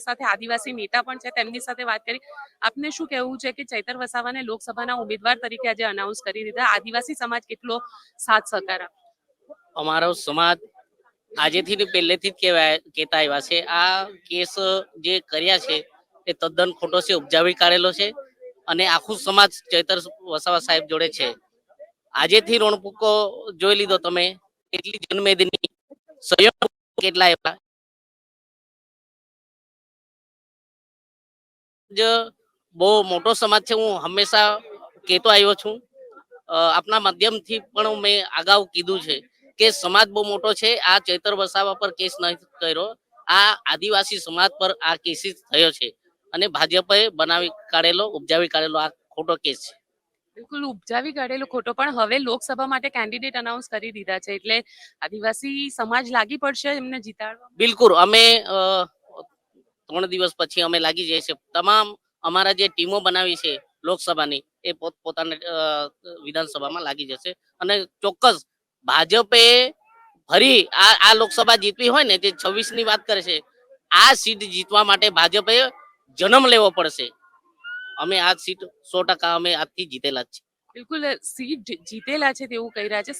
સાથે આદિવાસી નેતા પણ છે, તેમની સાથે વાત કરી. આપને શું કહેવું છે કે ચૈતર વસાવાને લોકસભાના ઉમેદવાર તરીકે આજે અનાઉન્સ કરી દીધા? આદિવાસી સમાજ કેટલો સાથ સહકાર અમારો સમાજ આજેથી પહેલેથી જ કહેવાય, કહેતા આવ્યા છે. આ કેસ જે કર્યા છે, એ તદ્દન ખોટો છે, ઉપજાવી કાઢેલો છે અને આખું સમાજ ચૈતર વસાવા સાહેબ જોડે છે. આજેથી રણપૂકો જોઈ લીધો તમે. કેટલી જન્મેદની, સહયોગ કેટલા આવ્યા જ બહુ મોટો સમાજ છે. હું હંમેશા કહેતો આવ્યો છું. આપના માધ્યમથી પણ મેં અગાઉ કીધું છે કે સમાજ બહુ મોટો છે. આ ચૈતર વસાવા પર કેસ નહીં કર્યો. આ આદિવાસી સમાજ પર આ કેસીસ થયો છે. અને ભાજપે બનાવી કાઢેલો ઉપજાવી કાઢેલો આ ખોટો કેસ છે. બિલકુલ ઉપજાવી કાઢેલો ખોટો. પણ હવે લોકસભા માટે કેન્ડિડેટ અનાઉન્સ કરી દીધા છે. એટલે આદિવાસી સમાજ લાગી પડશે એમને જીતાડવા બિલકુલ અમે ત્રણ દિવસ પછી અમે લાગી જઈએ છીએ તમામ અમારા જે ટીમો બનાવી છે લોકસભાની, એ પોત, પોતાના વિધાનસભામાં લાગી જશે. અને ચોક્કસ ભાજપે ફરી આ આ લોકસભા જીતવી હોય ને જે છવ્વીસની વાત કરે છે, આ સીટ જીતવા માટે ભાજપે જન્મ લેવો પડશે. અમે આ સીટ સો ટકા અમે આજથી જીતેલા જ છે બિલકુલ, સીટ જીતેલા છે તેવું કહી રહ્યા છે